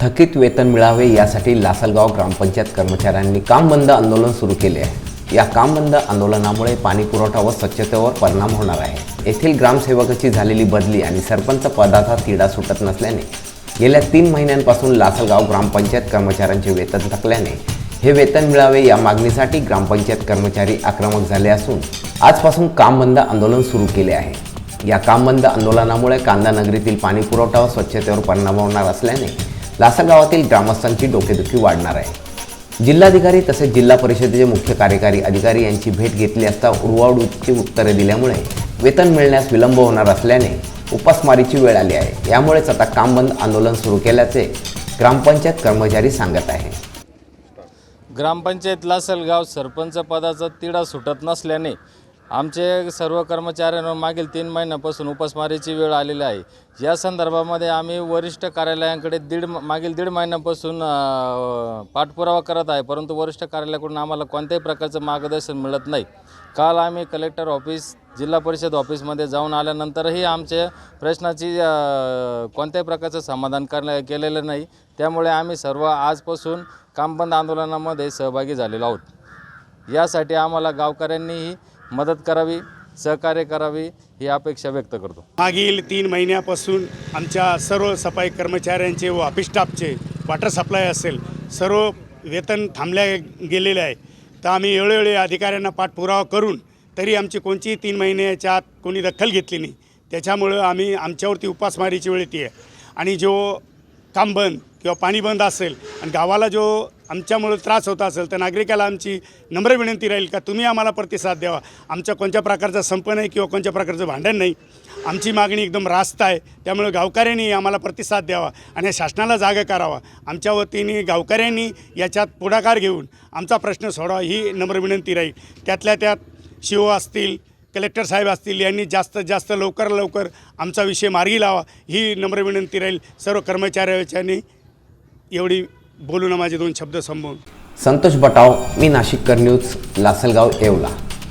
थकीत वेतन मिळावे यासाठी लासलगाव ग्रामपंचायत कर्मचाऱ्यांनी काम बंद आंदोलन सुरू केले आहे. या काम बंद आंदोलनामुळे पाणी पुरवठा व स्वच्छतेवर परिणाम होणार आहे. येथील ग्रामसेवकाची झालेली बदली आणि सरपंच पदाचा तिढा सुटत नसल्याने गेल्या तीन महिन्यांपासून लासलगाव ग्रामपंचायत कर्मचाऱ्यांचे वेतन थकल्याने हे वेतन मिळावे या मागणीसाठी ग्रामपंचायत कर्मचारी आक्रमक झाले असून आजपासून काम बंद आंदोलन सुरू केले आहे. या काम बंद आंदोलनामुळे कांदा नगरीतील पाणी पुरवठा व स्वच्छतेवर परिणाम होणार असल्याने लासलगावातील ग्रामस्थांची डोकेदुखी वाढणार आहे. जिल्हाधिकारी तसेच जिल्हा परिषदेचे मुख्य कार्यकारी अधिकारी यांची भेट घेतली असता उडवाउडूची उत्तरे दिल्यामुळे वेतन मिळण्यास विलंब होणार असल्याने उपासमारीची वेळ आली आहे. यामुळेच आता काम बंद आंदोलन सुरू केल्याचे ग्रामपंचायत कर्मचारी सांगत आहे ग्रामपंचायत लासलगाव सरपंच पदाचा तिढा सुटत नसल्याने आमचे सर्व कर्मचाऱ्यांवर मागील तीन महिन्यापासून उपासमारीची वेळ आलेली आहे. या संदर्भामध्ये आम्ही वरिष्ठ कार्यालयांकडे दीड मागील दीड महिन्यापासून पाठपुरावा करत आहे. परंतु वरिष्ठ कार्यालयाकडून आम्हाला कोणत्याही प्रकारचं मार्गदर्शन मिळत नाही. काल आम्ही कलेक्टर ऑफिस जिल्हा परिषद ऑफिसमध्ये जाऊन आल्यानंतरही आमच्या प्रश्नाची कोणत्याही प्रकारचं समाधान करण्या केलेलं नाही. त्यामुळे आम्ही सर्व आजपासून कामबंद आंदोलनामध्ये सहभागी झालेलो आहोत. यासाठी आम्हाला गावकऱ्यांनीही मदत करावी सहकार्य करावी ही अपेक्षा व्यक्त करतो. मागील तीन महिन्यापासून आमच्या सर्व सफाई कर्मचाऱ्यांचे व ऑफिस स्टाफचे वॉटर सप्लाय असेल सर्व वेतन थांबल्या गेलेले आहे. तर आम्ही वेळोवेळी अधिकाऱ्यांना पाठपुरावा करून तरी आमची कोणतीही तीन महिन्याच्या आत कोणी दखल घेतली नाही. त्याच्यामुळं आम्ही आमच्यावरती उपासमारीची वेळ येते. आहे आणि जो काम बंद किंवा पाणी बंद असेल आणि गावाला जो आमच्यामुळे त्रास होत असेल तर नागरिकाला आमची नम्र विनंती राहील का तुम्ही आम्हाला प्रतिसाद द्यावा? आमच्या कोणत्या प्रकारचा संप नाही किंवा कोणत्या प्रकारचं भांडण नाही. आमची मागणी एकदम रास्त आहे. त्यामुळे गावकऱ्यांनी आम्हाला प्रतिसाद द्यावा आणि शासनाला जागा करावा. आमच्या वतीने गावकऱ्यांनी याच्यात पुढाकार घेऊन आमचा प्रश्न सोडावा ही नम्र विनंती राहील. त्यातल्या त्यात शिव असतील कलेक्टर साहेब असतील यांनी जास्तीत जास्त लवकर लवकर आमचा विषय मार्गी लावा ही नम्र विनंती राहील. सर्व कर्मचाऱ्याच्यानी एवढी बोलू ना माझे दोन शब्द संपवून. संतोष बटाव मी नाशिककर न्यूज लासलगाव येवला.